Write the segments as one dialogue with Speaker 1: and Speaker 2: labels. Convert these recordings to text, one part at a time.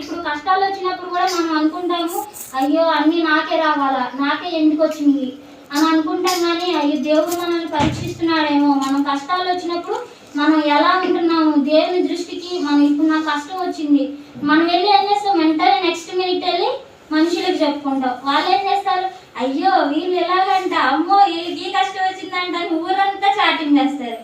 Speaker 1: ఇప్పుడు కష్టాలు వచ్చినప్పుడు కూడా మనం అనుకుంటాము అయ్యో అన్నీ నాకే రావాలా? నాకే ఎందుకు వచ్చింది అని అనుకుంటాం కానీ అయ్యో దేవుడు మనల్ని పరీక్షిస్తున్నాడేమో. మనం కష్టాలు వచ్చినప్పుడు మనం ఎలా ఉంటున్నాము? దేవుని దృష్టికి మనం ఇప్పుడు నాకు కష్టం వచ్చింది. మనం వెళ్ళి ఏం చేస్తాం? వెంటనే నెక్స్ట్ మినిట్ వెళ్ళి మనుషులకు చెప్పుకుంటాం. వాళ్ళు ఏం చేస్తారు? అయ్యో వీళ్ళు ఎలాగంట? అమ్మో వీళ్ళకి ఈ కష్టం వచ్చిందంట అని ఊరంతా చాటింగ్ చేస్తారు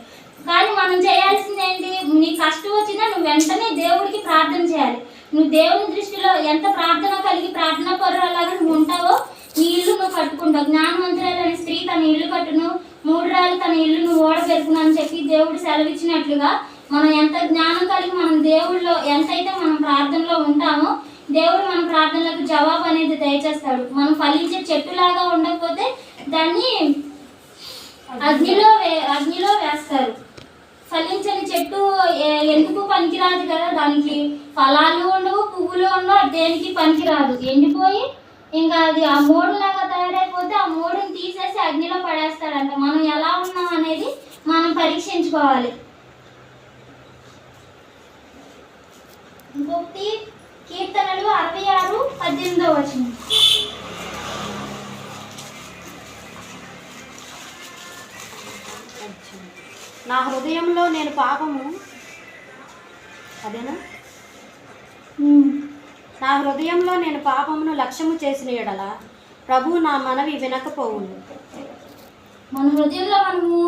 Speaker 1: కానీ మనం చేయాల్సింది ఏంటి? నీ కష్టం వచ్చినా నువ్వు వెంటనే దేవుడికి ప్రార్థన చేయాలి. నువ్వు దేవుని దృష్టిలో ఎంత ప్రార్థన కలిగి ప్రార్థన పరులాగా నువ్వు ఉంటావో నీ ఇల్లు నువ్వు కట్టుకుంటావు. జ్ఞానవంతురాలైన స్త్రీ తన ఇల్లు కట్టును మూడు రాళ్ళు తన ఇల్లు నువ్వు ఓడ అని చెప్పి దేవుడు సెలవిచ్చినట్లుగా మనం ఎంత జ్ఞానం కలిగి మనం దేవుడిలో ఎంతైతే మనం ప్రార్థనలో ఉంటామో దేవుడు మన ప్రార్థనలకు జవాబు అనేది దయచేస్తాడు. మనం ఫలించే చెట్టులాగా ఉండకపోతే దాన్ని అగ్నిలో వే- అగ్నిలో వేస్తారు. ఫలించని చెట్టు ఎందుకు పనికిరాదు కదా దానికి? ఫలాలు ఉండవు పువ్వులు ఉండవు దేనికి పనికిరాదు? ఎండిపోయి ఇంకా అది ఆ మూడులాగా తయారైపోతే ఆ మూడుని తీసేసి అగ్నిలో పడేస్తాడంట. మనం ఎలా ఉన్నాం అనేది మనం పరీక్షించుకోవాలి. ఇంకొకటి కీర్తనలు అరవై ఆరు పద్దెనిమిదో వచ్చింది
Speaker 2: నా హృదయంలో నేను పాపము. అదేనా? నా హృదయంలో నేను పాపమును లక్ష్యము చేసిన ఎడల ప్రభు నా మనవి వినకపోవును.
Speaker 1: మన హృదయంలో మనము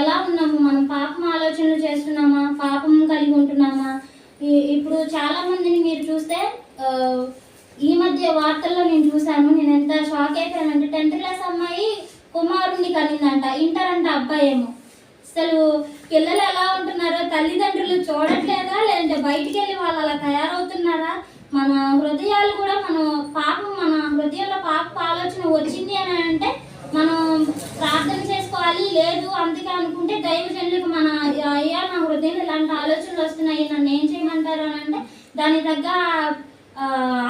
Speaker 1: ఎలా ఉన్నాము? మనం పాపం ఆలోచనలు చేస్తున్నామా? పాపం కలిగి ఉంటున్నామా? ఇప్పుడు చాలా మందిని మీరు చూస్తే ఈ మధ్య వార్తల్లో నేను చూశాను నేను ఎంత షాక్ అయిపోయానంటే టెన్త్ క్లాస్ అమ్మాయి కుమారుణ్ణి కనిందంట. ఇంటర్ అంట అబ్బాయి ఏమో అసలు పిల్లలు ఎలా ఉంటున్నారో తల్లిదండ్రులు చూడట్లేదా? లేదంటే బయటికి వెళ్ళి వాళ్ళు అలా తయారవుతున్నారా? మన హృదయాలు కూడా మనం పాపం మన హృదయంలో పాప ఆలోచన వచ్చింది అని అంటే మనం ప్రార్థన చేసుకోవాలి. లేదు అందుకే అనుకుంటే దైవజనులకు మన అయ్యా నా హృదయంలో ఇలాంటి ఆలోచనలు వస్తున్నాయి నన్ను ఏం చేయమంటారు అని అంటే దాని తగ్గ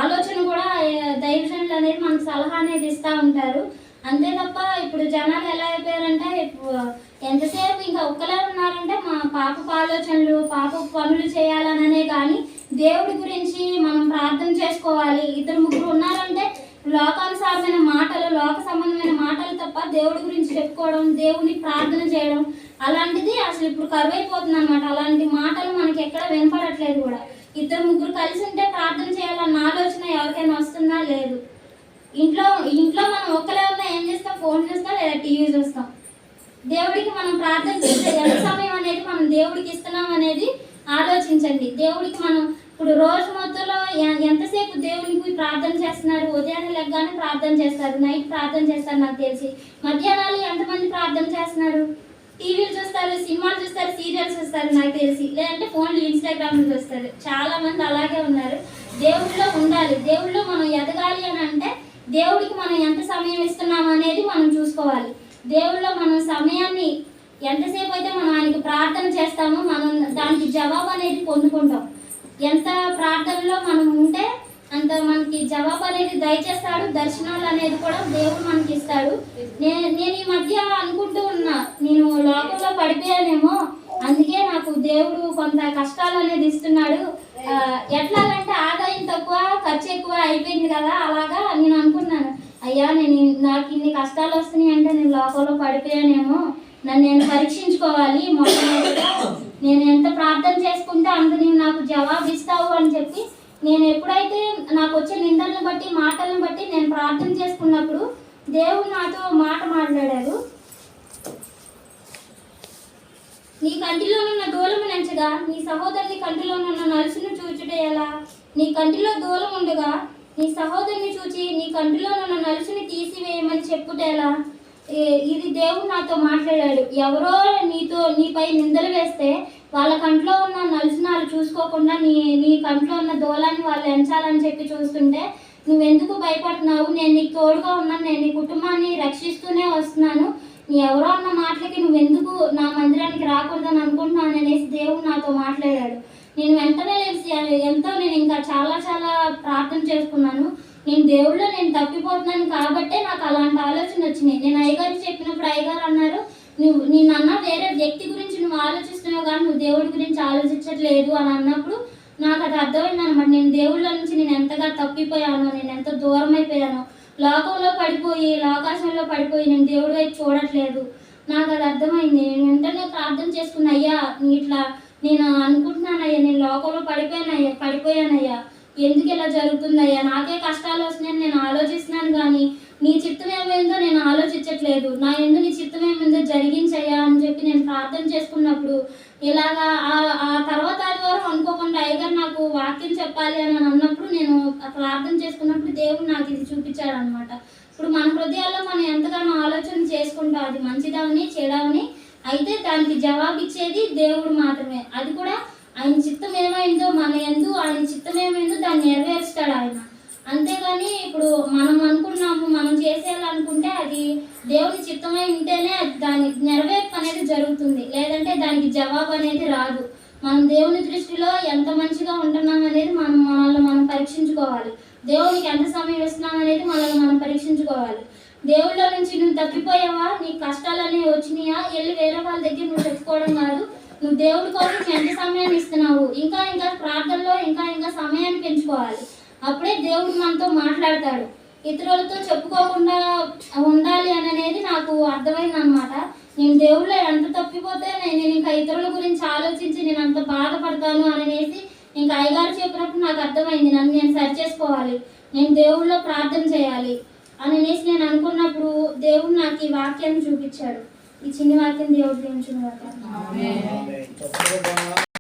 Speaker 1: ఆలోచన కూడా దైవజనులు అనేది మనకు సలహా అనేది ఇస్తూ ఉంటారు. అంతే తప్ప ఇప్పుడు జనాలు ఎలా అయిపోయారంటే ఇప్పుడు ఎంతసేపు ఇంకా ఒక్కలే ఉన్నారంటే మా పాపపు ఆలోచనలు పాప పనులు చేయాలననే కానీ దేవుడి గురించి మనం ప్రార్థన చేసుకోవాలి. ఇద్దరు ముగ్గురు ఉన్నారంటే లోకానుసారమైన మాటలు లోక సంబంధమైన మాటలు తప్ప దేవుడి గురించి చెప్పుకోవడం దేవుని ప్రార్థన చేయడం అలాంటిది అసలు ఇప్పుడు కరువైపోతుంది అనమాట అలాంటి మాటలు మనకి ఎక్కడ వినపడట్లేదు కూడా. ఇద్దరు ముగ్గురు కలిసి ఉంటే ప్రార్థన చేయాలన్న ఆలోచన ఎవరికైనా వస్తుందా? లేదు. ఇంట్లో ఇంట్లో మనం ఒక్కలే ఉన్నా ఏం చేస్తాం? ఫోన్ చేస్తాం లేదా టీవీ చూస్తాం? దేవుడికి మనం ప్రార్థన చేస్తే ఎంత సమయం అనేది మనం దేవుడికి ఇస్తున్నాం అనేది ఆలోచించండి. దేవుడికి మనం ఇప్పుడు రోజు మొత్తంలో ఎంతసేపు దేవునికి ప్రార్థన చేస్తున్నారు? ఉదయాన్నే లెగ్గానే ప్రార్థన చేస్తారు. నైట్ ప్రార్థన చేస్తారు నాకు తెలిసి. మధ్యాహ్నాలు ఎంతమంది ప్రార్థన చేస్తున్నారు? టీవీలు చూస్తారు సినిమాలు చూస్తారు సీరియల్స్ చూస్తారు నాకు తెలిసి. లేదంటే ఫోన్లు ఇన్స్టాగ్రామ్లు చూస్తారు. చాలా మంది అలాగే ఉన్నారు. దేవుడిలో ఉండాలి. దేవుడిలో మనం ఎదగాలి అని అంటే దేవుడికి మనం ఎంత సమయం ఇస్తున్నాం అనేది మనం చూసుకోవాలి. దేవుళ్ళ మనం సమయాన్ని ఎంతసేపు అయితే మనం ఆయనకి ప్రార్థన చేస్తామో మనం దానికి జవాబు అనేది పొందుకుంటాం. ఎంత ప్రార్థనలో మనం ఉంటే అంత మనకి జవాబు అనేది దయచేస్తాడు దర్శనాలు అనేది కూడా దేవుడు మనకి ఇస్తాడు. నేను నేను ఈ మధ్య అనుకుంటూ ఉన్నా నేను లోకంలో పడిపోయానేమో అందుకే నాకు దేవుడు కొంత కష్టాలు అనేది ఇస్తున్నాడు. ఎట్లాగంటే ఆదాయం తక్కువ ఖర్చు ఎక్కువ అయిపోయింది కదా అలాగా నేను అనుకున్నాను అయ్యా నేను నాకు ఇన్ని కష్టాలు వస్తున్నాయి అంటే నేను లోకంలో పడిపోయానేమో. నన్ను నేను పరీక్షించుకోవాలి. మొట్టమొదటిగా నేను ఎంత ప్రార్థన చేసుకుంటే అంత నీవు నాకు జవాబు ఇస్తావు అని చెప్పి నేను ఎప్పుడైతే నాకు వచ్చే నిందలను బట్టి మాటలను బట్టి నేను ప్రార్థన చేసుకున్నప్పుడు దేవుడు నాతో మాట మాట్లాడారు నీ కంటిలోనున్న దూలము నంచగా నీ సహోదరుని కంటిలోనున్న నలుసును చూచుట ఎలా? నీ కంటిలో దూలం ఉండగా నీ సహోదరుని చూచి నీ కంటిలో ఉన్న నలుసుని తీసివేయమని చెప్పుటేలా? ఇది దేవుడు నాతో మాట్లాడాడు. ఎవరో నీతో నీపై నిందలు వేస్తే వాళ్ళ కంట్లో ఉన్న నలుసునాలు చూసుకోకుండా నీ నీ కంట్లో ఉన్న దోలాన్ని వాళ్ళు ఎంచాలని చెప్పి చూస్తుంటే నువ్వెందుకు భయపడుతున్నావు? నేను నీకు తోడుగా ఉన్నాను. నేను నీ కుటుంబాన్ని రక్షిస్తూనే వస్తున్నాను. నీ ఎవరో అన్న మాటలకి నువ్వెందుకు నా మందిరానికి రాకూడదని అనుకుంటున్నాను అనేసి దేవుడు నాతో మాట్లాడాడు. నేను వెంటనే లేచి ఎంతో నేను ఇంకా చాలా చాలా ప్రార్థన చేసుకున్నాను. నేను దేవుళ్ళు నేను తప్పిపోతున్నాను కాబట్టే నాకు అలాంటి ఆలోచన వచ్చినాయి. నేను అయ్యగారు చెప్పినప్పుడు అయ్యగారు అన్నారు నువ్వు నిన్న అన్న వేరే వ్యక్తి గురించి నువ్వు ఆలోచిస్తున్నావు కానీ నువ్వు దేవుడి గురించి ఆలోచించట్లేదు అని అన్నప్పుడు నాకు అది అర్థమైంది అనమాట నేను దేవుళ్ళ నుంచి నేను ఎంతగా తప్పిపోయానో నేను ఎంత దూరం అయిపోయానో లోకంలో పడిపోయి లోకాశంలో పడిపోయి నేను దేవుడి వైపు చూడట్లేదు. నాకు అది అర్థమైంది. నేను వెంటనే ప్రార్థన చేసుకున్న అయ్యా నీ ఇట్లా నేను అనుకుంటున్నానయ్యా నేను లోకంలో పడిపోయానయ్యా పడిపోయానయ్యా. ఎందుకు ఇలా జరుగుతుందయ్యా? నాకే కష్టాలు వస్తున్నాయని నేను ఆలోచిస్తున్నాను కానీ నీ చిత్తం ఏమైందో నేను ఆలోచించట్లేదు. నా ఎందు నీ చిత్తం ఏమైందో జరిగించయ్యా అని చెప్పి నేను ప్రార్థన చేసుకున్నప్పుడు ఇలాగా ఆ ఆ తర్వాత ఆదివారం అనుకోకుండా అయ్యగారు నాకు వాక్యం చెప్పాలి అని అన్నప్పుడు నేను ప్రార్థన చేసుకున్నప్పుడు దేవుడు నాకు ఇది చూపించాడు అనమాట ఇప్పుడు మన హృదయాల్లో మనం ఎంతగానో ఆలోచన చేసుకుంటాం అది మంచిదామని చెడవని దానికి జవాబు ఇచ్చేది దేవుడు మాత్రమే. అది కూడా ఆయన చిత్తం ఏమైందో మన ఎందు ఆయన చిత్తం ఏమైందో దాన్ని నెరవేరుస్తాడు ఆయన. అంతేగాని ఇప్పుడు మనం అనుకున్నాము మనం చేసేయాలనుకుంటే అది దేవుని చిత్తమై ఉంటేనే అది దాని నెరవేర్పు అనేది జరుగుతుంది. లేదంటే దానికి జవాబు అనేది రాదు. మనం దేవుని దృష్టిలో ఎంత మంచిగా ఉంటున్నాం అనేది మనం మనల్ని మనం పరీక్షించుకోవాలి. దేవునికి ఎంత సమయం ఇస్తున్నాం అనేది మనల్ని మనం పరీక్షించుకోవాలి. దేవుళ్ళ నుంచి నువ్వు తప్పిపోయావా? నీ కష్టాలన్నీ వచ్చినాయా? వెళ్ళి వేరే వాళ్ళ దగ్గర నువ్వు చెప్పుకోవడం కాదు. నువ్వు దేవుడి కోసం ఎంత సమయాన్ని ఇస్తున్నావు? ఇంకా ఇంకా ప్రార్థనలో ఇంకా ఇంకా సమయాన్ని పెంచుకోవాలి. అప్పుడే దేవుడు మనతో మాట్లాడతాడు. ఇతరులతో చెప్పుకోకుండా ఉండాలి అని అనేది నాకు అర్థమైంది అనమాట నేను దేవుళ్ళు ఎంత తప్పిపోతే నేను నేను ఇంకా ఇతరుల గురించి ఆలోచించి నేను అంత బాధపడతాను అని అనేసి ఇంకా అయ్యగారు చెప్పినప్పుడు నాకు అర్థమైంది. నన్ను నేను సరి చేసుకోవాలి. నేను దేవుళ్ళో ప్రార్థన చేయాలి. అనేసి నేను అనుకున్నప్పుడు దేవుడు నాకు ఈ వాక్యాన్ని చూపించాడు. ఈ చిన్ని వాక్యం దేవుడు దీవించును